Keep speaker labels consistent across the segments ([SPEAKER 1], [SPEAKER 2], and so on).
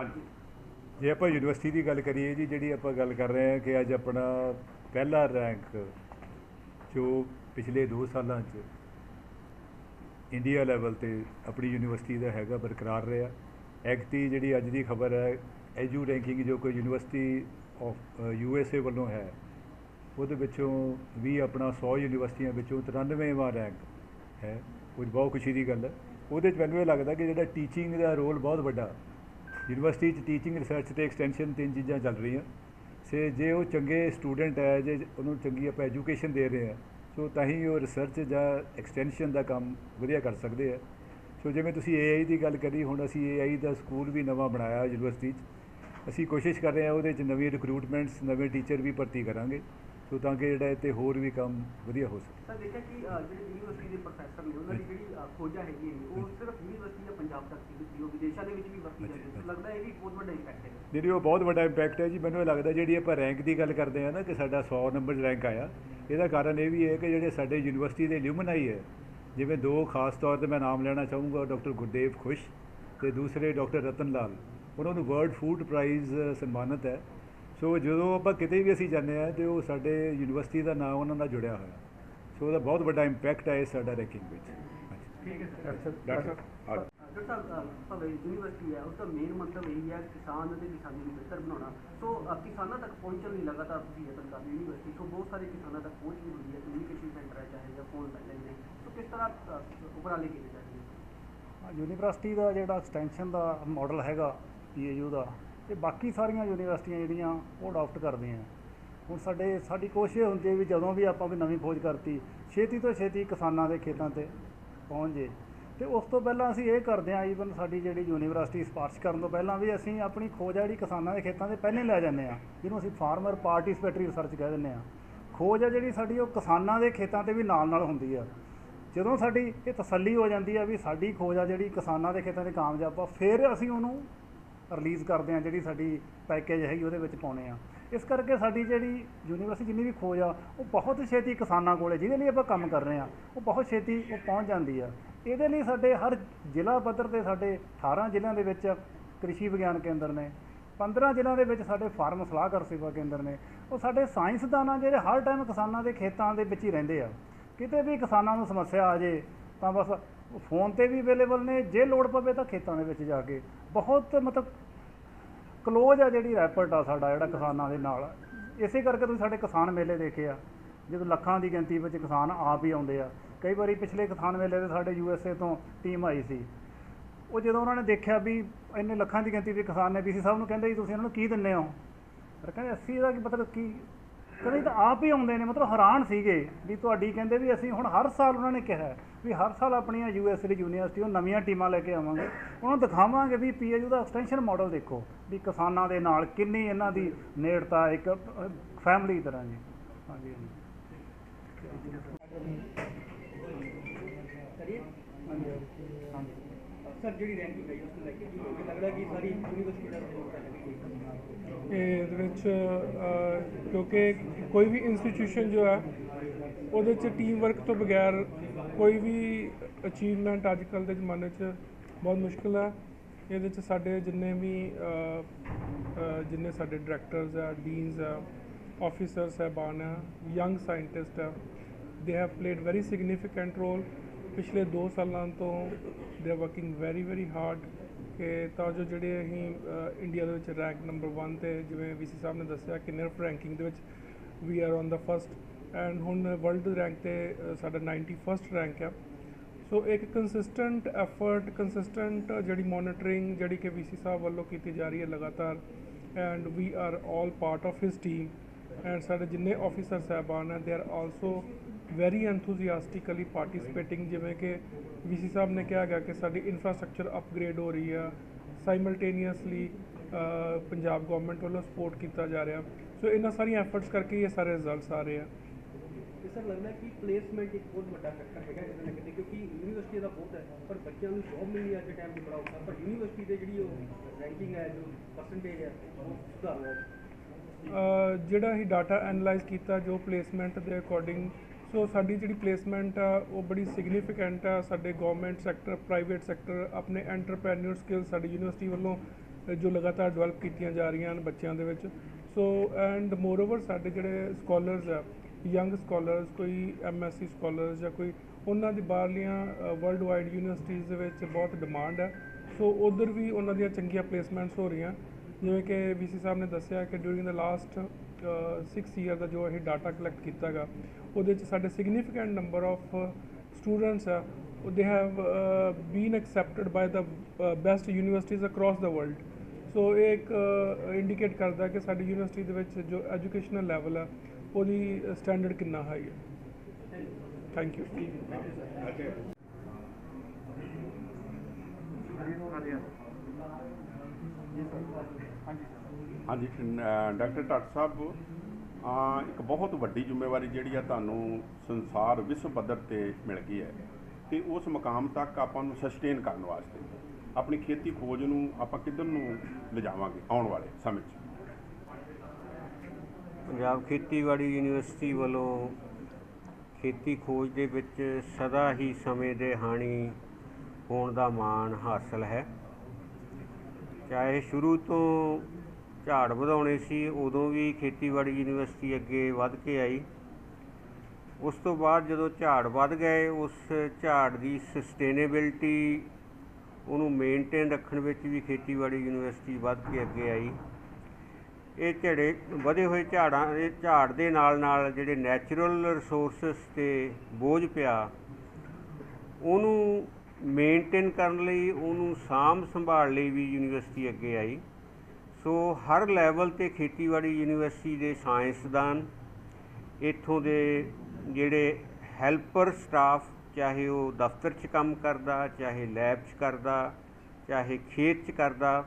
[SPEAKER 1] ਹਾਂਜੀ
[SPEAKER 2] ਜੇ ਆਪਾਂ ਯੂਨੀਵਰਸਿਟੀ ਦੀ ਗੱਲ ਕਰੀਏ ਜੀ, ਜਿਹੜੀ ਆਪਾਂ ਗੱਲ ਕਰ ਰਹੇ ਹਾਂ ਕਿ ਅੱਜ ਆਪਣਾ ਪਹਿਲਾ ਰੈਂਕ ਜੋ ਪਿਛਲੇ 2 ਸਾਲਾਂ 'ਚ ਇੰਡੀਆ ਲੈਵਲ ਤੇ ਆਪਣੀ ਯੂਨੀਵਰਸਿਟੀ ਦਾ ਹੈਗਾ ਬਰਕਰਾਰ ਰਿਹਾ। ਐਗਤੀ ਜਿਹੜੀ ਅੱਜ ਦੀ ਖਬਰ ਹੈ, ਐਜੂ ਰੈਂਕਿੰਗ ਜੋ ਕੋਈ university of U S A ਵੱਲੋਂ ਹੈ, ਉਹਦੇ ਵਿੱਚੋਂ ਵੀ ਆਪਣਾ 100 ਯੂਨੀਵਰਸਿਟੀਆਂ ਵਿੱਚੋਂ 93ਵਾਂ ਰੈਂਕ ਹੈ। ਕੁਝ ਬਹੁਤ ਖੁਸ਼ੀ ਦੀ ਗੱਲ ਹੈ। ਉਹਦੇ 'ਚ ਮੈਨੂੰ ਇਹ ਲੱਗਦਾ ਕਿ ਜਿਹੜਾ ਟੀਚਿੰਗ ਦਾ ਰੋਲ ਬਹੁਤ ਵੱਡਾ ਯੂਨੀਵਰਸਿਟੀ 'ਚ ਟੀਚਿੰਗ ਰਿਸਰਚ ਤੇ ਐਕਸਟੈਂਸ਼ਨ ਤਿੰਨ ਚੀਜ਼ਾਂ ਚੱਲ ਰਹੀਆਂ। ਸੇ ਜੇ ਉਹ ਚੰਗੇ ਸਟੂਡੈਂਟ ਹੈ, ਜੇ ਉਹਨੂੰ ਚੰਗੀ ਆਪਾਂ ਐਜੂਕੇਸ਼ਨ ਦੇ ਰਹੇ ਹਾਂ, ਸੋ ਤਾਂ ਹੀ ਉਹ ਰਿਸਰਚ ਜਾਂ ਐਕਸਟੈਂਸ਼ਨ ਦਾ ਕੰਮ ਵਧੀਆ ਕਰ ਸਕਦੇ ਆ। ਸੋ ਜਿਵੇਂ ਤੁਸੀਂ AI ਦੀ ਗੱਲ ਕਰੀ, ਹੁਣ ਅਸੀਂ AI ਦਾ ਸਕੂਲ ਵੀ ਨਵਾਂ ਬਣਾਇਆ ਯੂਨੀਵਰਸਿਟੀ 'ਚ। ਅਸੀਂ ਕੋਸ਼ਿਸ਼ ਕਰ ਰਹੇ ਹਾਂ ਉਹਦੇ 'ਚ ਨਵੀਂ ਰਿਕਰੂਟਮੈਂਟਸ ਨਵੇਂ ਟੀਚਰ ਵੀ ਭਰਤੀ ਕਰਾਂਗੇ। ਸੋ ਤਾਂ ਕਿ ਜਿਹੜਾ ਇੱਥੇ ਹੋਰ ਵੀ ਕੰਮ ਵਧੀਆ ਹੋ ਸਕੇ।
[SPEAKER 3] ਸਰ ਦੇਖਿਆ ਕਿ ਜਿਹੜੇ ਯੂਨੀਵਰਸਿਟੀ ਦੇ ਪ੍ਰੋਫੈਸਰ ਨੇ ਉਹਨਾਂ ਦੀ ਜਿਹੜੀ ਖੋਜਾਂ ਹੈਗੀਆਂ ਨੇ ਉਹ ਸਿਰਫ ਯੂਨੀਵਰਸਿਟੀ ਜਾਂ ਪੰਜਾਬ ਤੱਕ ਸੀਮਿਤ ਨਹੀਂ ਉਹ ਵਿਦੇਸ਼ਾਂ ਦੇ ਵਿੱਚ ਵੀ ਵਰਤੀ ਜਾਂਦੀ ਹੈ ਲੱਗਦਾ ਇਹ ਵੀ ਬਹੁਤ ਵੱਡਾ ਇੰਪੈਕਟ ਹੈ
[SPEAKER 2] ਜਿਹੜੀ ਉਹ ਬਹੁਤ ਵੱਡਾ ਇੰਪੈਕਟ ਹੈ ਜੀ। ਮੈਨੂੰ ਇਹ ਲੱਗਦਾ ਜਿਹੜੀ ਆਪਾਂ ਰੈਂਕ ਦੀ ਗੱਲ ਕਰਦੇ ਆ ਨਾ ਕਿ ਸਾਡਾ 100 ਨੰਬਰ ਰੈਂਕ ਆਇਆ ਇਹਦਾ ਕਾਰਨ ਇਹ ਵੀ ਹੈ ਕਿ ਜਿਹੜੇ ਸਾਡੇ ਯੂਨੀਵਰਸਿਟੀ ਦੇ ਲਿਊਮਨਾਈ ਹੈ ਜਿਵੇਂ ਦੋ ਖਾਸ ਤੌਰ ਤੇ ਮੈਂ ਨਾਮ ਲੈਣਾ ਚਾਹੂੰਗਾ ਡਾਕਟਰ ਗੁਰਦੇਵ ਖੁਸ਼ ਤੇ ਦੂਸਰੇ ਡਾਕਟਰ ਰਤਨ ਲਾਲ। ਉਹਨਾਂ ਨੂੰ ਵਰਲਡ ਫੂਡ ਪ੍ਰਾਈਜ਼ ਸਨਮਾਨਿਤ ਹੈ। ਸੋ ਜਦੋਂ ਆਪਾਂ ਕਿਤੇ ਵੀ ਅਸੀਂ ਜਾਂਦੇ ਆ ਤੇ ਉਹ ਸਾਡੇ ਯੂਨੀਵਰਸਿਟੀ ਦਾ ਨਾਮ ਉਹਨਾਂ ਨਾਲ ਜੁੜਿਆ ਹੋਇਆ। ਸੋ ਉਹਦਾ ਬਹੁਤ ਵੱਡਾ ਇੰਪੈਕਟ ਹੈ ਸਾਡਾ ਰੈਂਕਿੰਗ ਵਿੱਚ।
[SPEAKER 3] ਠੀਕ ਹੈ
[SPEAKER 2] ਡਾਕਟਰ
[SPEAKER 3] ਡਾਕਟਰ ਸਾਹਿਬ ਭਾਵੇਂ ਯੂਨੀਵਰਸਿਟੀ ਹੈ ਉਸ ਦਾ ਮੇਨ ਮਤਲਬ ਇਹ ਹੈ ਕਿਸਾਨ ਅਤੇ ਕਿਸਾਨੀ ਨੂੰ ਬਿਹਤਰ ਬਣਾਉਣਾ। ਸੋ ਕਿਸਾਨਾਂ ਤੱਕ ਪਹੁੰਚਣ ਲਈ ਲਗਾਤਾਰ ਤੁਸੀਂ ਯਤਨ ਕਰ ਰਹੇ ਯੂਨੀਵਰਸਿਟੀ ਸੋ ਬਹੁਤ ਸਾਰੇ ਕਿਸਾਨਾਂ ਤੱਕ ਪਹੁੰਚ ਵੀ ਹੁੰਦੀ ਹੈ ਕਮਿਊਨੀਕੇਸ਼ਨ ਸੈਂਟਰ ਹੈ ਚਾਹੇ ਜਾਂ ਫੋਨ ਲਾਈਨ ਨੇ। ਸੋ ਕਿਸ ਤਰ੍ਹਾਂ ਅ, ਉਪਰਾਲੇ ਕੀਤੇ ਜਾ ਰਹੇ ਨੇ?
[SPEAKER 4] ਯੂਨੀਵਰਸਿਟੀ ਦਾ ਜਿਹੜਾ ਐਕਸਟੈਂਸ਼ਨ ਦਾ ਮਾਡਲ ਹੈਗਾ ਪੀਏਯੂ ਦਾ ਇਹ ਬਾਕੀ ਸਾਰੀਆਂ ਯੂਨੀਵਰਸਿਟੀਆਂ ਜਿਹੜੀਆਂ ਉਹ ਅਡਾਪਟ ਕਰਦੀਆਂ। ਹੁਣ ਸਾਡੇ, ਸਾਡੀ ਕੋਸ਼ਿਸ਼ ਇਹ ਹੁੰਦੀ ਹੈ ਵੀ ਜਦੋਂ ਵੀ ਆਪਾਂ ਵੀ ਨਵੀਂ ਖੋਜ ਕਰਤੀ, ਛੇਤੀ ਤੋਂ ਛੇਤੀ ਕਿਸਾਨਾਂ ਦੇ ਖੇਤਾਂ ਤੇ ਪਹੁੰਚ ਜੇ। ਤੇ ਉਸ ਤੋਂ ਪਹਿਲਾਂ ਅਸੀਂ ਇਹ ਕਰਦੇ ਹਾਂ ਈਵਨ ਸਾਡੀ ਜਿਹੜੀ ਯੂਨੀਵਰਸਿਟੀ ਸਪਾਰਸ਼ ਕਰਨ ਤੋਂ ਪਹਿਲਾਂ ਵੀ ਅਸੀਂ ਆਪਣੀ ਖੋਜ ਆ ਜਿਹੜੀ ਕਿਸਾਨਾਂ ਦੇ ਖੇਤਾਂ ਦੇ ਪਹਿਲੇ ਲੈ ਜਾਂਦੇ ਆ ਜਿਹਨੂੰ ਅਸੀਂ ਫਾਰਮਰ ਪਾਰਟਿਸਿਪੇਟਰੀ ਰਿਸਰਚ ਕਹਿ ਦਿੰਦੇ ਆ ਖੋਜ ਆ ਜਿਹੜੀ ਸਾਡੀ ਉਹ ਕਿਸਾਨਾਂ ਦੇ ਖੇਤਾਂ ਤੇ ਵੀ ਨਾਲ ਨਾਲ ਹੁੰਦੀ ਆ। ਜਦੋਂ ਸਾਡੀ ਇਹ ਤਸੱਲੀ ਹੋ ਜਾਂਦੀ ਆ ਵੀ ਸਾਡੀ ਖੋਜ ਆ ਜਿਹੜੀ ਕਿਸਾਨਾਂ ਦੇ ਖੇਤਾਂ 'ਤੇ ਕਾਮਯਾਬ ਆ, ਫਿਰ ਅਸੀਂ ਉਹਨੂੰ ਰਿਲੀਜ਼ ਕਰਦੇ ਆ ਜਿਹੜੀ ਸਾਡੀ ਪੈਕੇਜ ਹੈਗੀ ਉਹਦੇ ਵਿੱਚ ਪਾਉਨੇ ਆ ਇਸ ਕਰਕੇ ਸਾਡੀ ਜਿਹੜੀ ਯੂਨੀਵਰਸਿਟੀ ਜਿੰਨੀ ਵੀ ਖੋਜ ਆ, ਉਹ ਬਹੁਤ ਛੇਤੀ ਕਿਸਾਨਾਂ ਕੋਲੇ, ਜਿਹਦੇ ਲਈ ਆਪਾਂ ਕੰਮ ਕਰ ਰਹੇ ਆ ਉਹ ਬਹੁਤ ਛੇਤੀ ਉਹ ਪਹੁੰਚ ਜਾਂਦੀ ਆ। ਇਹਦੇ ਲਈ ਸਾਡੇ ਹਰ ਜ਼ਿਲ੍ਹਾ ਪੱਧਰ ਤੇ ਸਾਡੇ 18 ਜ਼ਿਲ੍ਹਿਆਂ ਦੇ ਵਿੱਚ ਕ੍ਰਿਸ਼ੀ ਵਿਗਿਆਨ ਕੇਂਦਰ ਨੇ 15 ਜ਼ਿਲ੍ਹਿਆਂ ਦੇ ਵਿੱਚ ਸਾਡੇ ਫਾਰਮ ਸਲਾਹਕਾਰ ਸੇਵਾ ਕੇਂਦਰ ਨੇ, ਉਹ ਸਾਡੇ ਸਾਇੰਸਦਾਨ ਆ ਜਿਹੜੇ ਹਰ ਟਾਈਮ ਕਿਸਾਨਾਂ ਦੇ ਖੇਤਾਂ ਦੇ ਵਿੱਚ ਹੀ ਰਹਿੰਦੇ ਆ। ਕਿਤੇ ਵੀ ਕਿਸਾਨਾਂ ਨੂੰ ਸਮੱਸਿਆ ਆ ਜੇ, ਤਾਂ ਬਸ ਫੋਨ ਤੇ ਵੀ ਅਵੇਲੇਬਲ ਨੇ, ਜੇ ਲੋੜ ਪਵੇ ਤਾਂ ਖੇਤਾਂ ਦੇ ਵਿੱਚ ਜਾ ਕੇ। ਬਹੁਤ ਮਤਲਬ ਕਲੋਜ਼ ਆ ਜਿਹੜੀ ਰੈਪਰਟ ਆ ਸਾਡਾ, ਜਿਹੜਾ ਕਿਸਾਨਾਂ ਦੇ ਨਾਲ। ਇਸੇ ਕਰਕੇ ਤੁਸੀਂ ਸਾਡੇ ਕਿਸਾਨ ਮੇਲੇ ਦੇਖੇ ਆ। ਜਦੋਂ ਲੱਖਾਂ ਦੀ ਗਿਣਤੀ ਵਿੱਚ ਕਿਸਾਨ ਆਪ ਹੀ ਆਉਂਦੇ ਆ। ਕਈ ਵਾਰੀ ਪਿਛਲੇ ਕਿਸਾਨ ਮੇਲੇ ਦੇ ਸਾਡੇ ਯੂਐਸਏ ਤੋਂ ਟੀਮ ਆਈ ਸੀ। ਉਹ ਜਦੋਂ ਉਹਨਾਂ ਨੇ ਦੇਖਿਆ ਵੀ ਇੰਨੇ ਲੱਖਾਂ ਦੀ ਗਿਣਤੀ ਵਿੱਚ ਕਿਸਾਨ ਨੇ ਵੀਸੀ ਸਾਹਿਬ ਨੂੰ ਕਹਿੰਦੇ ਜੀ, ਤੁਸੀਂ ਇਹਨਾਂ ਨੂੰ ਕੀ ਦਿੰਦੇ ਹੋ? ਪਰ ਕਹਿੰਦੇ, ਅਸੀਂ ਇਹਦਾ ਕੀ ਮਤਲਬ ਕੀ ਕਦੇ ਤਾਂ ਆਪ ਹੀ ਆਉਂਦੇ ਨੇ, ਮਤਲਬ ਹੈਰਾਨ ਸੀਗੇ ਵੀ ਤੁਹਾਡੀ ਕਹਿੰਦੇ ਵੀ ਅਸੀਂ ਹੁਣ ਹਰ ਸਾਲ ਉਹਨਾਂ ਨੇ ਕਿਹਾ ਵੀ ਹਰ ਸਾਲ ਆਪਣੀਆਂ ਯੂਐਸ ਦੀ ਯੂਨੀਵਰਸਿਟੀ ਉਹ ਨਵੀਆਂ ਟੀਮਾਂ ਲੈ ਕੇ ਆਵਾਂਗੇ। ਉਹਨਾਂ ਨੂੰ ਦਿਖਾਵਾਂਗੇ ਵੀ ਪੀਐਯੂ ਦਾ ਐਕਸਟੈਂਸ਼ਨ ਮਾਡਲ ਦੇਖੋ, ਵੀ ਕਿਸਾਨਾਂ ਦੇ ਨਾਲ ਕਿੰਨੀ ਇਹਨਾਂ ਦੀ ਨੇੜਤਾ ਇੱਕ ਫੈਮਿਲੀ ਤਰ੍ਹਾਂ ਜੀ ਹਾਂਜੀ ਹਾਂਜੀ।
[SPEAKER 3] ਸਰ, ਜਿਹੜੀ ਰੈਂਕਿੰਗ ਹੈ ਉਸ ਨੂੰ ਲੈ ਕੇ ਜੀ ਲੱਗਦਾ ਕਿ ਸਾਰੀ ਯੂਨੀਵਰਸਿਟੀ ਦਾ
[SPEAKER 5] ਇਹਦੇ ਵਿੱਚ ਕਿਉਂਕਿ ਕੋਈ ਵੀ ਇੰਸਟੀਟਿਊਸ਼ਨ ਜੋ ਹੈ, ਉਹਦੇ 'ਚ ਟੀਮ ਵਰਕ ਤੋਂ ਬਗੈਰ ਕੋਈ ਵੀ ਅਚੀਵਮੈਂਟ ਅੱਜ ਕੱਲ੍ਹ ਦੇ ਜ਼ਮਾਨੇ 'ਚ ਬਹੁਤ ਮੁਸ਼ਕਲ ਹੈ। ਇਹਦੇ 'ਚ ਸਾਡੇ ਜਿੰਨੇ ਵੀ ਜਿੰਨੇ ਸਾਡੇ ਡਾਇਰੈਕਟਰਸ ਆ ਡੀਨਸ ਆ ਆਫੀਸਰਸ ਸਾਹਿਬਾਨ ਆ ਯੰਗ ਸਾਇੰਟਿਸਟ ਆ they have played very significant role ਪਿਛਲੇ 2 ਸਾਲਾਂ ਤੋਂ they are working very very hard ਕਿ ਤਾਂ ਜੋ ਜਿਹੜੇ ਅਸੀਂ ਇੰਡੀਆ ਦੇ ਵਿੱਚ ਰੈਂਕ ਨੰਬਰ 1 ਤੇ ਜਿਵੇਂ ਵੀਸੀ ਸਾਹਿਬ ਨੇ ਦੱਸਿਆ ਕਿ ਨਿਰਫ ਰੈਂਕਿੰਗ ਦੇ ਵਿੱਚ we are on the first and ਹੁਣ ਵਰਲਡ ਰੈਂਕ ਤੇ ਅ, ਸਾਡਾ 91st ਰੈਂਕ ਆ। ਸੋ ਇੱਕ ਕੰਸਿਸਟੈਂਟ ਐਫਰਟ ਕੰਸਿਸਟੈਂਟ ਜਿਹੜੀ ਮੋਨੀਟਰਿੰਗ ਜਿਹੜੀ ਕਿ ਵੀਸੀ ਸਾਹਿਬ ਵੱਲੋਂ ਕੀਤੀ ਜਾ ਰਹੀ ਹੈ ਲਗਾਤਾਰ and we are all part of his team and ਸਾਡੇ ਜਿੰਨੇ ਆਫੀਸਰ ਸਾਹਿਬਾਨ ਹੈ they are also very enthusiastically participating ਜਿਵੇਂ ਕਿ ਵੀਸੀ ਸਾਹਿਬ ਨੇ ਕਿਹਾ ਗਿਆ ਕਿ ਸਾਡੀ ਇਨਫਰਾਸਟ੍ਰਕਚਰ ਅਪਗ੍ਰੇਡ ਹੋ ਰਹੀ ਆ। ਸਾਈਮਲਟੇਨੀਅਸਲੀ ਪੰਜਾਬ ਗਵਰਨਮੈਂਟ ਵੱਲੋਂ ਸਪੋਰਟ ਕੀਤਾ ਜਾ ਰਿਹਾ। ਸੋ ਇਹਨਾਂ ਸਾਰੀਆਂ ਐਫਰਟਸ ਕਰਕੇ ਇਹ ਸਾਰੇ ਰਿਜ਼ਲਟਸ ਆ ਰਹੇ ਆ।
[SPEAKER 3] ਤੇ ਸਰ ਲੱਗਦਾ ਕਿ ਪਲੇਸਮੈਂਟ ਇੱਕ ਬਹੁਤ ਵੱਡਾ ਫੈਕਟਰ ਹੈਗਾ ਕਿਤੇ ਨਾ ਕਿਤੇ ਕਿਉਂਕਿ ਯੂਨੀਵਰਸਿਟੀ ਦਾ ਬਹੁਤ ਹੈ ਪਰ ਬੱਚਿਆਂ ਨੂੰ ਜੌਬ ਮਿਲਣੀ ਅੱਜ ਦੇ ਟਾਈਮ 'ਤੇ ਬੜਾ ਔਖਾ ਪਰ ਯੂਨੀਵਰਸਿਟੀ ਦੇ ਜਿਹੜੀ ਉਹ ਰੈਂਕਿੰਗ ਹੈ ਜੋ ਪਰਸੈਂਟੇਜ ਹੈ ਉਹ ਸੁਧਾਰਨਾ ਹੈ
[SPEAKER 5] ਅ, ਜਿਹੜਾ ਹੀ ਡਾਟਾ ਐਨਾਲਾਈਜ਼ ਕੀਤਾ ਜੋ ਪਲੇਸਮੈਂਟ ਦੇ ਅਕੋਰਡਿੰਗ ਸੋ ਸਾਡੀ ਜਿਹੜੀ ਪਲੇਸਮੈਂਟ ਆ, ਉਹ ਬੜੀ ਸਿਗਨੀਫੀਕੈਂਟ ਆ। ਸਾਡੇ ਗਵਰਨਮੈਂਟ ਸੈਕਟਰ ਪ੍ਰਾਈਵੇਟ ਸੈਕਟਰ ਆਪਣੇ ਐਂਟਰਪ੍ਰੈਨਿਓਰ ਸਕਿੱਲ ਸਾਡੀ ਯੂਨੀਵਰਸਿਟੀ ਵੱਲੋਂ ਜੋ ਲਗਾਤਾਰ ਡਿਵੈਲਪ ਕੀਤੀਆਂ ਜਾ ਰਹੀਆਂ ਹਨ ਬੱਚਿਆਂ ਦੇ ਵਿੱਚ। ਸੋ ਐਂਡ ਮੋਰਓਵਰ ਸਾਡੇ ਜਿਹੜੇ ਸਕਾਲਰਸ ਆ ਯੰਗ ਸਕਾਲਰਸ ਕੋਈ ਐਮਐਸਸੀ ਸਕਾਲਰਸ ਜਾਂ ਕੋਈ ਉਹਨਾਂ ਦੀ ਬਾਹਰਲੀਆਂ ਵਰਲਡ ਵਾਈਡ ਯੂਨੀਵਰਸਿਟੀਜ਼ ਦੇ ਵਿੱਚ ਬਹੁਤ ਡਿਮਾਂਡ ਹੈ ਸੋ ਉਧਰ ਵੀ ਉਹਨਾਂ ਦੀਆਂ ਚੰਗੀਆਂ ਪਲੇਸਮੈਂਟਸ ਹੋ ਰਹੀਆਂ। ਜਿਵੇਂ ਕਿ ਵੀਸੀ ਸਾਹਿਬ ਨੇ ਦੱਸਿਆ ਕਿ ਡਿਊਰਿੰਗ ਦਾ ਲਾਸਟ 6 ਈਅਰ ਦਾ ਜੋ ਇਹ ਡਾਟਾ ਕਲੈਕਟ ਕੀਤਾਗਾ। ਉਹਦੇ 'ਚ ਸਾਡੇ ਸਿਗਨੀਫੀਕੈਂਟ ਨੰਬਰ ਆਫ ਸਟੂਡੈਂਟਸ ਆ। They have uh, been accepted by the uh, best universities across the so ਇਹ ਇੱਕ ਇੰਡੀਕੇਟ ਕਰਦਾ ਕਿ ਸਾਡੀ ਯੂਨੀਵਰਸਿਟੀ ਦੇ ਵਿੱਚ ਜੋ ਐਜੂਕੇਸ਼ਨਲ ਲੈਵਲ ਆ ਉਹਦੀ ਸਟੈਂਡਰਡ ਕਿੰਨਾ ਹਾਈ ਹੈ ਥੈਂਕ ਯੂ
[SPEAKER 1] ਹਾਂਜੀ। ਹਾਂਜੀ ਡਾਕਟਰ ਟੱਟ ਸਾਹਿਬ ਆ ਇੱਕ ਬਹੁਤ ਵੱਡੀ ਜ਼ਿੰਮੇਵਾਰੀ ਜਿਹੜੀ ਆ ਤੁਹਾਨੂੰ ਸੰਸਾਰ ਵਿਸ਼ਵ ਪੱਧਰ ਤੇ ਮਿਲ ਗਈ ਹੈ ਤੇ ਉਸ ਮਕਾਮ ਤੱਕ ਆਪਾਂ ਨੂੰ ਸਸਟੇਨ ਕਰਨ ਵਾਸਤੇ ਆਪਣੀ ਖੇਤੀ ਖੋਜ ਨੂੰ ਆਪਾਂ ਕਿੱਧਰ ਨੂੰ ਲਿਜਾਵਾਂਗੇ ਆਉਣ ਵਾਲੇ ਸਮੇਂ 'ਚ?
[SPEAKER 6] ਪੰਜਾਬ ਖੇਤੀਬਾੜੀ ਯੂਨੀਵਰਸਿਟੀ ਵੱਲੋਂ ਖੇਤੀ ਖੋਜ ਦੇ ਵਿੱਚ ਸਦਾ ਹੀ ਸਮੇਂ ਦੇ ਹਾਣੀ ਹੋਣ ਦਾ ਮਾਣ ਹਾਸਲ ਹੈ। ਚਾਹੇ ਸ਼ੁਰੂ ਤੋਂ ਝਾੜ ਵਧਾਉਣੇ ਸੀ, ਉਦੋਂ ਵੀ ਖੇਤੀਬਾੜੀ ਯੂਨੀਵਰਸਿਟੀ ਅੱਗੇ ਵੱਧ ਕੇ ਆਈ। ਉਸ ਤੋਂ ਬਾਅਦ ਜਦੋਂ ਝਾੜ ਵੱਧ ਗਏ, ਉਸ ਝਾੜ ਦੀ ਸਸਟੇਨੇਬਿਲਟੀ ਉਹਨੂੰ ਮੇਨਟੇਨ ਰੱਖਣ ਵਿੱਚ ਵੀ ਖੇਤੀਬਾੜੀ ਯੂਨੀਵਰਸਿਟੀ ਵੱਧ ਕੇ ਅੱਗੇ ਆਈ। ਇਹ ਝੜੇ ਵਧੇ ਹੋਏ ਝਾੜਾਂ, ਇਹ ਝਾੜ ਦੇ ਨਾਲ ਨਾਲ ਜਿਹੜੇ ਨੈਚੁਰਲ ਰਿਸੋਰਸਸ ਤੇ ਬੋਝ ਪਿਆ, ਉਹਨੂੰ ਮੇਨਟੇਨ ਕਰਨ ਲਈ, ਉਹਨੂੰ ਸਾਂਭ ਸੰਭਾਲ ਲਈ ਵੀ ਯੂਨੀਵਰਸਿਟੀ ਅੱਗੇ ਆਈ। ਸੋ ਹਰ ਲੈਵਲ ਤੇ ਖੇਤੀਬਾੜੀ ਯੂਨੀਵਰਸਿਟੀ ਦੇ ਸਾਇੰਸਦਾਨ, ਇੱਥੋਂ ਦੇ ਜਿਹੜੇ ਹੈਲਪਰ ਸਟਾਫ, ਚਾਹੇ ਉਹ ਦਫ਼ਤਰ 'ਚ ਕੰਮ ਕਰਦਾ, ਚਾਹੇ ਲੈਬ 'ਚ ਕਰਦਾ, ਚਾਹੇ ਖੇਤ 'ਚ ਕਰਦਾ,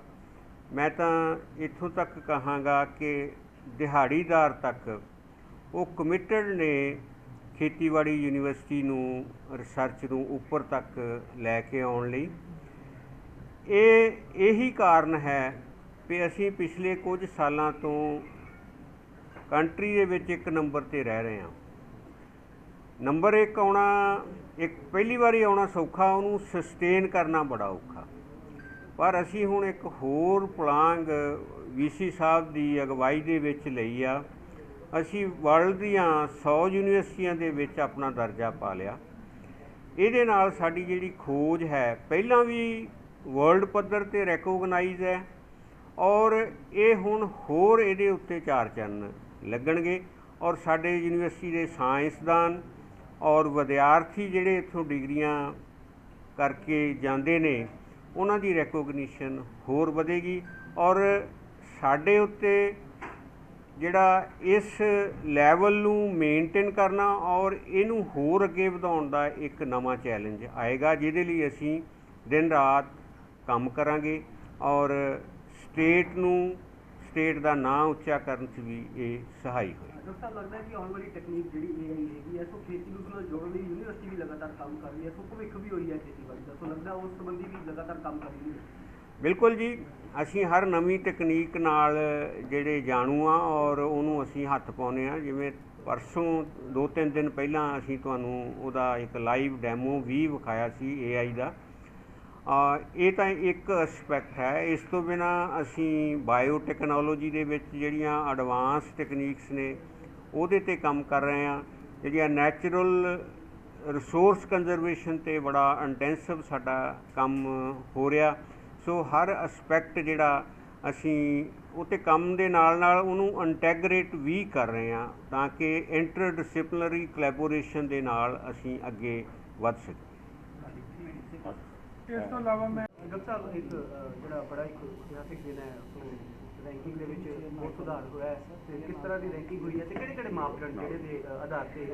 [SPEAKER 6] ਮੈਂ ਤਾਂ ਇੱਥੋਂ ਤੱਕ ਕਹਾਂਗਾ ਕਿ ਦਿਹਾੜੀਦਾਰ ਤੱਕ ਉਹ ਕਮਿਟਡ ਨੇ ਖੇਤੀਬਾੜੀ ਯੂਨੀਵਰਸਿਟੀ ਨੂੰ ਰਿਸਰਚ ਨੂੰ ਉੱਪਰ ਤੱਕ ਲੈ ਕੇ ਆਉਣ ਲਈ। ਇਹ ਇਹੀ ਕਾਰਨ ਹੈ ਵੀ ਅਸੀਂ ਪਿਛਲੇ ਕੁਝ ਸਾਲਾਂ ਤੋਂ ਕੰਟਰੀ ਦੇ ਵਿੱਚ ਇੱਕ ਨੰਬਰ ਤੇ ਰਹਿ ਰਹੇ ਹਾਂ। ਨੰਬਰ 1 ਆਉਣਾ, ਇੱਕ ਪਹਿਲੀ ਵਾਰੀ ਆਉਣਾ ਸੌਖਾ, ਉਹਨੂੰ ਸਸਟੇਨ ਕਰਨਾ ਬੜਾ ਔਖਾ। ਪਰ ਅਸੀਂ ਹੁਣ ਇੱਕ ਹੋਰ ਪਲਾਂਗ ਵੀਸੀ ਸਾਹਿਬ ਦੀ ਅਗਵਾਈ ਦੇ ਵਿੱਚ ਲਈ ਆ। ਅਸੀਂ ਵਰਲਡ ਦੀਆਂ 100 ਯੂਨੀਵਰਸਿਟੀਆਂ ਦੇ ਵਿੱਚ ਆਪਣਾ ਦਰਜਾ ਪਾ ਲਿਆ। ਇਹਦੇ ਨਾਲ ਸਾਡੀ ਜਿਹੜੀ ਖੋਜ ਹੈ, ਪਹਿਲਾਂ ਵੀ ਵਰਲਡ ਪੱਧਰ ਤੇ ਰੈਕੋਗਨਾਈਜ਼ ਹੈ ਔਰ ਇਹ ਹੁਣ ਹੋਰ ਇਹਦੇ ਉੱਤੇ ਚਾਰ ਚੰਨ ਲੱਗਣਗੇ। ਔਰ ਸਾਡੇ ਯੂਨੀਵਰਸਿਟੀ ਦੇ ਸਾਇੰਸਦਾਨ ਔਰ ਵਿਦਿਆਰਥੀ ਜਿਹੜੇ ਇੱਥੋਂ ਡਿਗਰੀਆਂ ਕਰਕੇ ਜਾਂਦੇ ਨੇ, ਉਹਨਾਂ ਦੀ ਰੈਕੋਗਨੀਸ਼ਨ ਹੋਰ ਵਧੇਗੀ। ਔਰ ਸਾਡੇ ਉੱਤੇ ਜਿਹੜਾ ਇਸ ਲੈਵਲ ਨੂੰ ਮੇਨਟੇਨ ਕਰਨਾ ਔਰ ਇਹਨੂੰ ਹੋਰ ਅੱਗੇ ਵਧਾਉਣ ਦਾ ਇੱਕ ਨਵਾਂ ਚੈਲੰਜ ਆਏਗਾ, ਜਿਹਦੇ ਲਈ ਅਸੀਂ ਦਿਨ ਰਾਤ ਕੰਮ ਕਰਾਂਗੇ। ਔਰ ਸਟੇਟ ਨੂੰ ਸਟੇਟ ਦਾ ਨਾਂ ਉੱਚਾ ਕਰਨ 'ਚ ਵੀ ਇਹ ਸਹਾਈ ਹੋਏ।
[SPEAKER 3] ਡਾਕਟਰ ਸਾਹਿਬ ਲੱਗਦਾ ਹੈ ਕਿ ਆਉਣ ਵਾਲੀ ਟੈਕਨੀਕ ਜਿਹੜੀ ਏਆਈ ਹੈਗੀ ਹੈ ਸੋ ਖੇਤੀ ਨੂੰ ਨਾਲ ਜੋੜਨ ਲਈ ਯੂਨੀਵਰਸਿਟੀ ਵੀ ਲਗਾਤਾਰ ਕੰਮ ਕਰ ਰਹੀ ਹੈ ਸੋ ਭਵਿੱਖ ਵੀ ਹੋਈ ਹੈ ਖੇਤੀਬਾੜੀ ਦਾ। ਸੋ ਲੱਗਦਾ ਉਸ ਸੰਬੰਧੀ ਵੀ ਲਗਾਤਾਰ ਕੰਮ ਕਰ ਰਹੀ ਹੈ।
[SPEAKER 6] ਬਿਲਕੁਲ ਜੀ ਅਸੀਂ ਹਰ ਨਵੀਂ ਤਕਨੀਕ ਨਾਲ ਜਿਹੜੇ ਜਾਣੂ ਆ ਔਰ ਉਹਨੂੰ ਅਸੀਂ ਹੱਥ ਪਾਉਨੇ ਆ ਜਿਵੇਂ ਪਰਸੋਂ ਦੋ ਤਿੰਨ ਦਿਨ ਪਹਿਲਾਂ ਅਸੀਂ ਤੁਹਾਨੂੰ ਉਹਦਾ ਇੱਕ ਲਾਈਵ ਡੈਮੋ ਵੀ ਵਿਖਾਇਆ ਸੀ AI ਦਾ। ਇਹ ਤਾਂ ਇੱਕ ਐਸਪੈਕਟ ਹੈ। ਇਸ ਤੋਂ ਬਿਨਾ ਅਸੀਂ ਬਾਇਓਟੈਕਨੋਲੋਜੀ ਦੇ ਵਿੱਚ ਜਿਹੜੀਆਂ ਐਡਵਾਂਸ ਟੈਕਨੀਕਸ ਨੇ, ਉਹਦੇ ਤੇ ਕੰਮ ਕਰ ਰਹੇ ਆ ਜਿਹੜੀਆਂ ਨੈਚੁਰਲ ਰਿਸੋਰਸ ਕੰਜ਼ਰਵੇਸ਼ਨ ਤੇ ਬੜਾ ਇੰਟੈਂਸਿਵ ਸਾਡਾ ਕੰਮ ਹੋ ਰਿਹਾ। ਸੋ ਹਰ ਐਸਪੈਕਟ ਜਿਹੜਾ ਅਸੀਂ ਉਹ 'ਤੇ ਕੰਮ ਦੇ ਨਾਲ ਨਾਲ ਉਹਨੂੰ ਇੰਟੈਗਰੇਟ ਵੀ ਕਰ ਰਹੇ ਹਾਂ, ਤਾਂ ਕਿ ਇੰਟਰ ਡਿਸਪਲਿਨਰੀ ਕੋਲੈਬੋਰੇਸ਼ਨ ਦੇ ਨਾਲ ਅਸੀਂ ਅੱਗੇ ਵੱਧ ਸਕੀਏ।
[SPEAKER 5] ਇਸ ਤੋਂ ਇਲਾਵਾ ਮੈਂ
[SPEAKER 3] ਡਾਕਟਰ ਸਾਹਿਬ ਇੱਕ ਜਿਹੜਾ ਬੜਾ ਇੱਕ ਇਤਿਹਾਸਿਕ ਦਿਨ ਹੈ ਸੋ ਰੈਂਕਿੰਗ ਦੇ ਵਿੱਚ ਬਹੁਤ ਸੁਧਾਰ ਹੋਇਆ ਹੈ। ਤੇ ਕਿਸ ਤਰ੍ਹਾਂ ਦੀ ਰੈਂਕਿੰਗ ਹੋਈ ਹੈ ਤੇ ਕਿਹੜੇ ਕਿਹੜੇ ਮਾਪਦੰਡ ਜਿਹੜੇ ਦੇ ਆਧਾਰ ਤੇ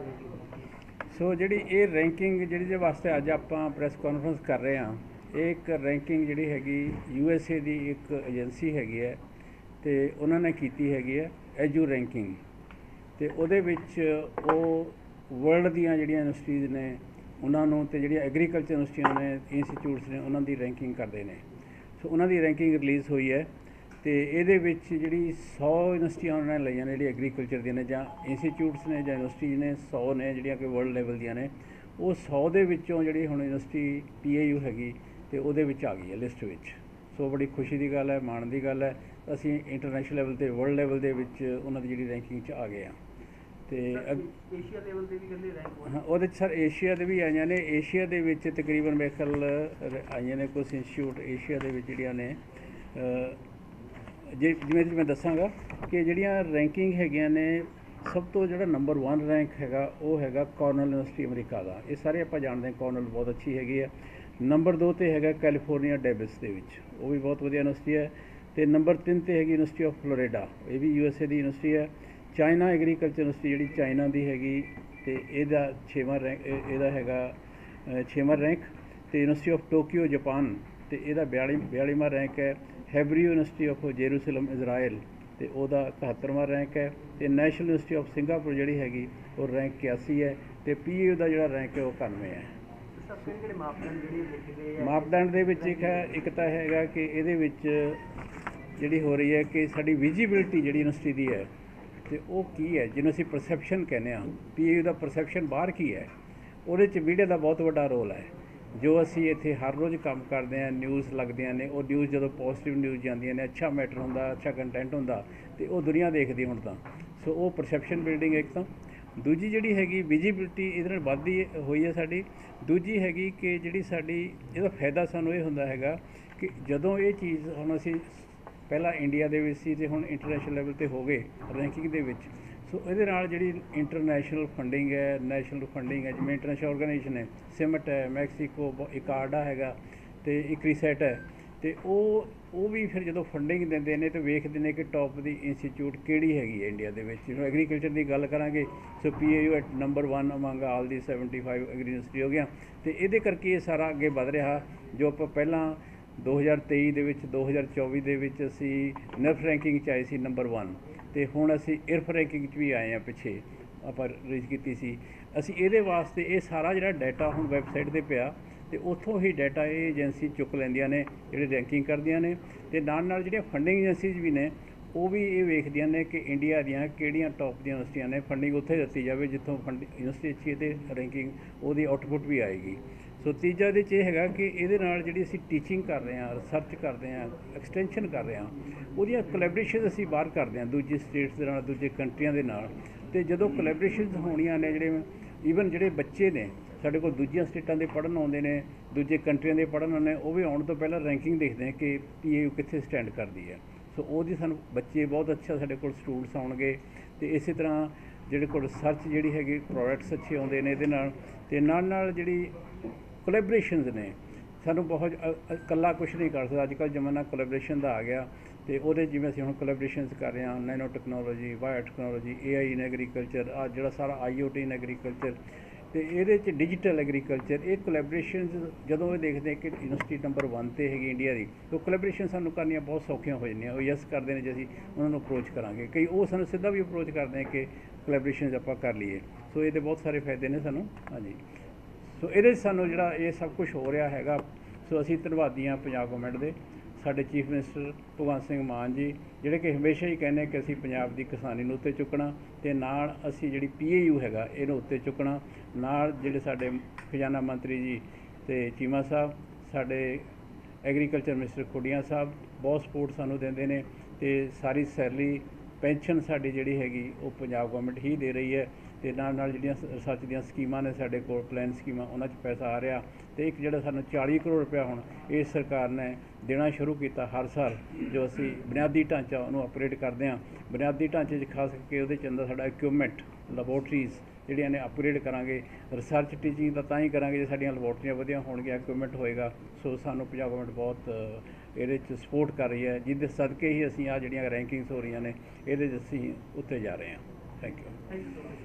[SPEAKER 7] ਸੋ ਜਿਹੜੀ ਇਹ ਰੈਂਕਿੰਗ ਜਿਹੜੀ ਦੇ ਵਾਸਤੇ ਅੱਜ ਆਪਾਂ ਪ੍ਰੈਸ ਕਾਨਫਰੰਸ ਕਰ ਰਹੇ ਹਾਂ, ਇਹ ਇੱਕ ਰੈਂਕਿੰਗ ਜਿਹੜੀ ਹੈਗੀ ਯੂ ਐਸ ਏ ਦੀ ਇੱਕ ਏਜੰਸੀ ਹੈਗੀ ਹੈ ਤੇ ਉਹਨਾਂ ਨੇ ਕੀਤੀ ਹੈਗੀ ਹੈ ਐਜੂ ਰੈਂਕਿੰਗ ਤੇ ਉਹਦੇ ਵਿੱਚ ਉਹ ਵਰਲਡ ਦੀਆਂ ਜਿਹੜੀਆਂ ਯੂਨੀਵਰਸਿਟੀਜ਼ ਨੇ ਉਹਨਾਂ ਨੂੰ ਤੇ ਜਿਹੜੀਆਂ ਐਗਰੀਕਲਚਰ ਯੂਨੀਵਰਸਿਟੀਆਂ ਨੇ ਇੰਸਟੀਚਿਊਟਸ ਨੇ, ਉਹਨਾਂ ਦੀ ਰੈਂਕਿੰਗ ਕਰਦੇ ਨੇ। ਸੋ ਉਹਨਾਂ ਦੀ ਰੈਂਕਿੰਗ ਰਿਲੀਜ਼ ਹੋਈ ਹੈ ਤੇ ਇਹਦੇ ਵਿੱਚ ਜਿਹੜੀ 100 ਯੂਨੀਵਰਸਿਟੀਆਂ ਉਹਨਾਂ ਨੇ ਲਈਆਂ ਨੇ, ਜਿਹੜੀ ਐਗਰੀਕਲਚਰ ਦੀਆਂ ਨੇ ਜਾਂ ਇੰਸਟੀਚਿਊਟਸ ਨੇ ਜਾਂ ਯੂਨੀਵਰਸਿਟੀਜ਼ ਨੇ 100 ਨੇ ਜਿਹੜੀਆਂ ਕਿ ਵਰਲਡ ਲੈਵਲ ਦੀਆਂ ਨੇ, ਉਹ 100 ਦੇ ਵਿੱਚੋਂ ਜਿਹੜੀ ਹੁਣ ਯੂਨੀਵਰਸਿਟੀ ਪੀਏਯੂ ਹੈਗੀ ਤੇ ਉਹਦੇ ਵਿੱਚ ਆ ਗਈ ਹੈ ਲਿਸਟ ਵਿੱਚ। ਸੋ ਬੜੀ ਖੁਸ਼ੀ ਦੀ ਗੱਲ ਹੈ, ਮਾਣ ਦੀ ਗੱਲ ਹੈ, ਅਸੀਂ ਇੰਟਰਨੈਸ਼ਨਲ ਲੈਵਲ ਤੇ ਵਰਲਡ ਲੈਵਲ ਦੇ ਵਿੱਚ ਉਹਨਾਂ ਦੀ ਜਿਹੜੀ ਰੈਂਕਿੰਗ 'ਚ ਆ ਗਏ ਆ ਤੇ
[SPEAKER 3] ਏਸ਼ੀਆ ਲੈਵਲ ਤੇ ਵੀ ਕਹਿੰਦੇ ਰੈਂਕ ਹੋ
[SPEAKER 7] ਉਹਦੇ ਸਰ ਏਸ਼ੀਆ ਦੇ ਵੀ ਆਈਆਂ ਨੇ। ਏਸ਼ੀਆ ਦੇ ਵਿੱਚ ਤਕਰੀਬਨ ਰ- ਆਈਆਂ ਨੇ ਕੁਝ ਇੰਸਟੀਚਿਊਟ ਏਸ਼ੀਆ ਦੇ ਵਿੱਚ ਜਿਹੜੀਆਂ ਨੇ। ਜਿਵੇਂ ਮੈਂ ਦੱਸਾਂਗਾ ਕਿ ਜਿਹੜੀਆਂ ਰੈਂਕਿੰਗ ਹੈਗੀਆਂ ਨੇ ਸਭ ਤੋਂ ਜਿਹੜਾ ਨੰਬਰ 1 ਰੈਂਕ ਹੈਗਾ ਉਹ ਹੈਗਾ ਕਾਰਨਲ ਯੂਨੀਵਰਸਿਟੀ ਅਮਰੀਕਾ ਦਾ। ਇਹ ਸਾਰੇ ਆਪਾਂ ਜਾਣਦੇ ਹਾਂ ਕਾਰਨਲ ਬਹੁਤ ਅੱਛੀ ਹੈਗੀ ਹੈ ਨੰਬਰ 2 ਤੇ ਹੈਗਾ ਕੈਲੀਫੋਰਨੀਆ ਡੇਵਿਸ ਦੇ ਵਿੱਚ। ਉਹ ਵੀ ਬਹੁਤ ਵਧੀਆ ਯੂਨੀਵਰਸਿਟੀ ਹੈ। ਤੇ ਨੰਬਰ 3 ਤੇ ਹੈਗੀ ਯੂਨੀਵਰਸਿਟੀ ਆਫ ਫਲੋਰੀਡਾ ਇਹ ਵੀ ਯੂ ਐਸ ਏ ਦੀ ਯੂਨੀਵਰਸਿਟੀ ਹੈ। ਚਾਈਨਾ ਐਗਰੀਕਲਚਰ ਯੂਨੀਵਰਸਿਟੀ ਜਿਹੜੀ ਚਾਈਨਾ ਦੀ ਹੈਗੀ ਤੇ ਇਹਦਾ 6ਵਾਂ ਰੈਂਕ ਇਹ- ਇਹਦਾ ਹੈਗਾ 6ਵਾਂ ਰੈਂਕ ਤੇ ਯੂਨੀਵਰਸਿਟੀ ਆਫ ਟੋਕੀਓ ਜਾਪਾਨ ਤੇ ਇਹਦਾ 42 42ਵਾਂ ਰੈਂਕ ਹੈ। Hebrew university of Jerusalem Israel ਤੇ ਉਹਦਾ 71ਵਾਂ ਰੈਂਕ ਹੈ ਤੇ ਨੈਸ਼ਨਲ ਯੂਨੀਵਰਸਿਟੀ ਆਫ ਸਿੰਗਾਪੁਰ ਜਿਹੜੀ ਹੈਗੀ ਉਹ ਰੈਂਕ 81 ਹੈ ਤੇ ਪੀਯੂ ਦਾ ਜਿਹੜਾ ਰੈਂਕ ਹੈ ਉਹ 91 ਹੈ
[SPEAKER 3] ਮਾਪਦੰਡ
[SPEAKER 7] ਦੇ ਵਿੱਚ ਇੱਕ ਹੈ ਇੱਕ ਤਾਂ ਹੈਗਾ ਕਿ ਇਹਦੇ ਵਿੱਚ ਜਿਹੜੀ ਹੋ ਰਹੀ ਹੈ ਕਿ ਸਾਡੀ ਵਿਜ਼ਿਬਿਲਟੀ ਜਿਹੜੀ ਯੂਨੀਵਰਸਿਟੀ ਦੀ ਹੈ ਤੇ ਉਹ ਕੀ ਹੈ, ਜਿਹਨੂੰ ਅਸੀਂ ਪਰਸੈਪਸ਼ਨ ਕਹਿੰਦੇ ਆ ਪੀਯੂ ਦਾ ਪਰਸੈਪਸ਼ਨ ਬਾਹਰ ਕੀ ਹੈ, ਉਹਦੇ ਚ ਮੀਡੀਆ ਦਾ ਬਹੁਤ ਵੱਡਾ ਰੋਲ ਹੈ। ਜੋ ਅਸੀਂ ਇੱਥੇ ਹਰ ਰੋਜ਼ ਕੰਮ ਕਰਦੇ ਆ ਨਿਊਜ਼ ਲੱਗਦੀਆਂ ਨੇ, ਉਹ ਨਿਊਜ਼ ਜਦੋਂ ਪੋਜ਼ਿਟਿਵ ਨਿਊਜ਼ ਜਾਂਦੀਆਂ ਨੇ, ਅੱਛਾ ਮੈਟਰ ਹੁੰਦਾ, ਅੱਛਾ ਕੰਟੈਂਟ ਹੁੰਦਾ, ਤੇ ਉਹ ਦੁਨੀਆ ਦੇਖਦੀ ਹੁਣ ਤਾਂ। ਸੋ ਉਹ ਪਰਸੈਪਸ਼ਨ ਬਿਲਡਿੰਗ ਇੱਕ ਤਾਂ। ਦੂਜੀ ਜਿਹੜੀ ਹੈਗੀ ਵਿਜੀਬਿਲਟੀ ਇਹਦੇ ਨਾਲ ਵੱਧਦੀ ਹੋਈ ਹੈ ਸਾਡੀ। ਦੂਜੀ ਹੈਗੀ ਕਿ ਜਿਹੜੀ ਸਾਡੀ, ਇਹਦਾ ਫਾਇਦਾ ਸਾਨੂੰ ਇਹ ਹੁੰਦਾ ਹੈਗਾ ਕਿ ਜਦੋਂ ਇਹ ਚੀਜ਼ ਹੁਣ ਅਸੀਂ ਪਹਿਲਾਂ ਇੰਡੀਆ ਦੇ ਵਿੱਚ ਸੀ ਤੇ ਹੁਣ ਇੰਟਰਨੈਸ਼ਨਲ ਲੈਵਲ ਤੇ ਹੋ ਗਏ ਰੈਂਕਿੰਗ ਦੇ ਵਿੱਚ। ਸੋ ਇਹਦੇ ਨਾਲ ਜਿਹੜੀ ਇੰਟਰਨੈਸ਼ਨਲ ਫੰਡਿੰਗ ਹੈ ਨੈਸ਼ਨਲ ਫੰਡਿੰਗ ਹੈ, ਜਿਵੇਂ ਇੰਟਰਨੈਸ਼ਨਲ ਆਰਗੇਨਾਈਜੇਸ਼ਨ ਹੈ ਸਿਮਟ ਹੈ ਮੈਕਸੀਕੋ ਬ- ਇਕਾਰਡਾ ਹੈਗਾ ਤੇ ਇੱਕ ਹੈ। ਤੇ ਉਹ ਉਹ ਵੀ ਫਿਰ ਜਦੋਂ ਫੰਡਿੰਗ ਦਿੰਦੇ ਨੇ ਤੇ ਵੇਖਦੇ ਨੇ ਕਿ ਟੌਪ ਦੀ ਇੰਸਟੀਚਿਊਟ ਕਿਹੜੀ ਹੈਗੀ ਹੈ ਇੰਡੀਆ ਦੇ ਵਿੱਚ। ਜਦੋਂ ਐਗਰੀਕਲਚਰ ਦੀ ਗੱਲ ਕਰਾਂਗੇ so PAU at number 1 among all the 75 agri university ਹੋ ਗਿਆ। ਤੇ ਇਹਦੇ ਕਰਕੇ ਇਹ ਸਾਰਾ ਅੱਗੇ ਵਧ ਰਿਹਾ, ਜੋ ਆਪਾਂ ਪਹਿਲਾਂ 2023 ਦੇ ਵਿੱਚ 2024 ਦੇ ਵਿੱਚ ਅਸੀਂ ਨਰਫ ਰੈਂਕਿੰਗ ਚ ਆਏ ਸੀ ਨੰਬਰ 1 ਤੇ ਹੁਣ ਅਸੀਂ ਇਰਫ ਰੈਂਕਿੰਗ ਚ ਵੀ ਆਏ ਆ ਪਿੱਛੇ, ਆਪਾਂ ਰੀਚ ਕੀਤੀ ਸੀ। ਅਸੀਂ ਇਹਦੇ ਵਾਸਤੇ ਇਹ ਸਾਰਾ ਜਿਹੜਾ ਡਾਟਾ ਹੁਣ ਵੈਬਸਾਈਟ ਤੇ ਪਿਆ ਤੇ ਉੱਥੋਂ ਹੀ ਡਾਟਾ ਇਹ ਏਜੰਸੀ ਚੁੱਕ ਲੈਂਦੀਆਂ ਨੇ, ਜਿਹੜੇ ਰੈਂਕਿੰਗ ਕਰਦੀਆਂ ਨੇ ਤੇ ਨਾਲ ਨਾਲ ਜਿਹੜੀਆਂ ਫੰਡਿੰਗ ਏਜੰਸੀਜ਼ ਵੀ ਨੇ, ਉਹ ਵੀ ਇਹ ਵੇਖਦੀਆਂ ਨੇ ਕਿ ਇੰਡੀਆ ਦੀਆਂ ਕਿਹੜੀਆਂ ਟੌਪ ਦੀਆਂ ਯੂਨੀਵਰਸਿਟੀਆਂ ਨੇ ਫੰਡਿੰਗ ਉੱਥੇ ਦਿੱਤੀ ਜਾਵੇ ਜਿੱਥੋਂ ਫੰਡ ਯੂਨੀਵਰਸਿਟੀ ਅੱਛੀ ਹੈ ਤੇ ਰੈਂਕਿੰਗ ਉਹਦੀ ਆਊਟਪੁੱਟ ਵੀ ਆਏਗੀ। ਸੋ ਤੀਜਾ ਇਹਦੇ 'ਚ ਇਹ ਹੈਗਾ ਕਿ ਇਹਦੇ ਨਾਲ ਜਿਹੜੀ ਅਸੀਂ ਟੀਚਿੰਗ ਕਰ ਰਹੇ ਹਾਂ ਰਿਸਰਚ ਕਰਦੇ ਹਾਂ ਐਕਸਟੈਂਸ਼ਨ ਕਰ ਰਹੇ ਹਾਂ, ਉਹਦੀਆਂ ਕੋਲੈਬੋਰੇਸ਼ਨ ਅਸੀਂ ਬਾਹਰ ਕਰਦੇ ਹਾਂ, ਦੂਜੀ ਸਟੇਟਸ ਦੇ ਨਾਲ, ਦੂਜੇ ਕੰਟਰੀਆਂ ਦੇ ਨਾਲ। ਤੇ ਜਦੋਂ ਕੋਲੈਬੋਰੇਸ਼ਨਸ ਹੋਣੀਆਂ ਨੇ ਜਿਹੜੇ ਈਵਨ ਜਿਹੜੇ ਬੱਚੇ ਨੇ, ਸਾਡੇ ਕੋਲ ਦੂਜੀਆਂ ਸਟੇਟਾਂ ਦੇ ਪੜ੍ਹਨ ਆਉਂਦੇ ਨੇ, ਦੂਜੇ ਕੰਟਰੀਆਂ ਦੇ ਪੜ੍ਹਨ ਆਉਂਦੇ ਨੇ, ਉਹ ਵੀ ਆਉਣ ਤੋਂ ਪਹਿਲਾਂ ਰੈਂਕਿੰਗ ਦੇਖਦੇ ਨੇ ਕਿ ਪੀਏਯੂ ਕਿੱਥੇ ਸਟੈਂਡ ਕਰਦੀ ਹੈ। ਸੋ ਉਹਦੀ ਸਾਨੂੰ, ਬੱਚੇ ਬਹੁਤ ਅੱਛਾ ਸਾਡੇ ਕੋਲ ਸਟੂਡੈਂਟਸ ਆਉਣਗੇ ਤੇ ਇਸੇ ਤਰ੍ਹਾਂ ਜਿਹੜੇ ਕੋਲ ਰਿਸਰਚ ਜਿਹੜੀ ਹੈਗੀ ਪ੍ਰੋਡਕਟਸ ਅੱਛੇ ਆਉਂਦੇ ਨੇ ਇਹਦੇ ਨਾਲ। ਤੇ ਨਾਲ ਨਾਲ ਜਿਹੜੀ ਕੋਲੈਬੋਰੇਸ਼ਨਸ ਨੇ। ਸਾਨੂੰ ਬਹੁਤ ਇਕੱਲਾ ਕੁਝ ਨਹੀਂ ਕਰ ਸਕਦਾ। ਅੱਜ ਕੱਲ੍ਹ ਜ਼ਮਾਨਾ ਕੋਲੈਬੋਰੇਸ਼ਨ ਦਾ ਆ ਗਿਆ ਤੇ ਉਹਦੇ ਜਿਵੇਂ ਅਸੀਂ ਹੁਣ ਕੋਲੈਬੋਰੇਸ਼ਨਸ ਕਰ ਰਹੇ ਹਾਂ nano technology bio technology AI in agriculture ਆ ਜਿਹੜਾ ਸਾਰਾ ਆਈਓਟੀ ਇਨ ਐਗਰੀਕਲਚਰ ਤੇ ਇਹਦੇ ਚ ਡਿਜੀਟਲ ਐਗਰੀਕਲਚਰ ਇਹ ਕੋਲੈਬੋਰੇਸ਼ਨਸ ਜਦੋਂ ਇਹ ਦੇਖਦੇ ਕਿ ਯੂਨੀਵਰਸਿਟੀ ਨੰਬਰ 1 ਤੇ ਹੈਗੀ ਇੰਡੀਆ ਦੀ, ਤਾਂ ਕੋਲੈਬੋਰੇਸ਼ਨ ਸਾਨੂੰ ਕਰਨੀਆਂ ਬਹੁਤ ਸੌਖੀਆਂ ਹੋ ਜਾਂਦੀਆਂ। ਉਹ ਯੈਸ ਕਰਦੇ ਨੇ ਜੇ ਅਸੀਂ ਉਹਨਾਂ ਨੂੰ ਅਪਰੋਚ ਕਰਾਂਗੇ। ਕਈ ਉਹ ਸਾਨੂੰ ਸਿੱਧਾ ਵੀ ਅਪਰੋਚ ਕਰਦੇ ਨੇ ਕਿ ਕੋਲੈਬੋਰੇਸ਼ਨਸ ਆਪਾਂ ਕਰ ਲਈਏ। ਸੋ ਇਹਦੇ ਬਹੁਤ ਸਾਰੇ ਫਾਇਦੇ ਨੇ ਸਾਨੂੰ। ਹਾਂਜੀ। ਸੋ ਇਹਦੇ 'ਚ ਸਾਨੂੰ ਜਿਹੜਾ ਇਹ ਸਭ ਕੁਝ ਹੋ ਰਿਹਾ ਹੈਗਾ। ਸੋ ਅਸੀਂ ਧੰਨਵਾਦੀ ਹਾਂ ਪੰਜਾਬ ਗਵਰਨਮੈਂਟ ਦੇ। ਸਾਡੇ ਚੀਫ ਮਿਨਿਸਟਰ ਭਗਵੰਤ ਸਿੰਘ ਮਾਨ ਜੀ, ਜਿਹੜੇ ਕਿ ਹਮੇਸ਼ਾ ਹੀ ਕਹਿੰਦੇ ਕਿ ਅਸੀਂ ਪੰਜਾਬ ਦੀ ਕਿਸਾਨੀ ਨੂੰ ਉੱਤੇ ਚੁੱਕਣਾ ਤੇ ਨਾਲ ਅਸੀਂ ਜਿਹੜੀ ਪੀਏਯੂ ਹੈਗਾ, ਇਹਨੂੰ ਉੱਤੇ ਚੁੱਕਣਾ। ਨਾਲ ਜਿਹੜੇ ਸਾਡੇ ਖਜ਼ਾਨਾ ਮੰਤਰੀ ਜੀ ਤੇ ਚੀਮਾ ਸਾਹਿਬ, ਸਾਡੇ ਐਗਰੀਕਲਚਰ ਮਿਨਿਸਟਰ ਖੁੱਡੀਆਂ ਸਾਹਿਬ, ਬਹੁਤ ਸਪੋਰਟ ਸਾਨੂੰ ਦਿੰਦੇ ਨੇ ਤੇ ਸਾਰੀ ਸੈਲਰੀ, ਪੈਨਸ਼ਨ ਸਾਡੀ ਜਿਹੜੀ ਹੈਗੀ, ਉਹ ਪੰਜਾਬ ਗਵਰਨਮੈਂਟ ਹੀ ਦੇ ਰਹੀ ਹੈ। ਤੇ ਨਾਲ ਨਾਲ ਜਿਹੜੀਆਂ ਰਿਸਰਚ ਦੀਆਂ ਸਕੀਮਾਂ ਨੇ ਸਾਡੇ ਕੋਲ ਪਲਾਨ ਸਕੀਮਾਂ, ਉਹਨਾਂ 'ਚ ਪੈਸਾ ਆ ਰਿਹਾ। ਤੇ ਇੱਕ ਜਿਹੜਾ ਸਾਨੂੰ 40 ਕਰੋੜ ਰੁਪਇਆ ਹੁਣ ਇਸ ਸਰਕਾਰ ਨੇ ਦੇਣਾ ਸ਼ੁਰੂ ਕੀਤਾ ਹਰ ਸਾਲ, ਜੋ ਅਸੀਂ ਬੁਨਿਆਦੀ ਢਾਂਚਾ ਉਹਨੂੰ ਅਪਗ੍ਰੇਡ ਕਰਦੇ ਹਾਂ। ਬੁਨਿਆਦੀ ਢਾਂਚੇ 'ਚ ਖਾਸ ਕਰਕੇ ਉਹਦੇ 'ਚ ਅੰਦਰ ਸਾਡਾ ਇਕਵਿਪਮੈਂਟ ਲੈਬੋਰਟਰੀਜ਼ ਜਿਹੜੀਆਂ ਨੇ ਅਪਗ੍ਰੇਡ ਕਰਾਂਗੇ। ਰਿਸਰਚ ਟੀਚਿੰਗ ਤਾਂ ਤਾਂ ਹੀ ਕਰਾਂਗੇ ਜੇ ਸਾਡੀਆਂ ਲੈਬੋਰਟਰੀਆਂ ਵਧੀਆ ਹੋਣਗੀਆਂ ਇਕਵਿਪਮੈਂਟ ਹੋਏਗਾ। ਸੋ ਸਾਨੂੰ ਪੰਜਾਬ ਗਵਰਨਮੈਂਟ ਬਹੁਤ ਇਹਦੇ 'ਚ ਸਪੋਰਟ ਕਰ ਰਹੀ ਹੈ, ਜਿਹਦੇ ਸਦਕੇ ਹੀ ਅਸੀਂ ਆ ਜਿਹੜੀਆਂ ਰੈਂਕਿੰਗਸ ਹੋ ਰਹੀਆਂ ਨੇ, ਇਹਦੇ 'ਚ ਅਸੀਂ ਉੱਤੇ ਜਾ ਰਹੇ ਹਾਂ।
[SPEAKER 3] Thank you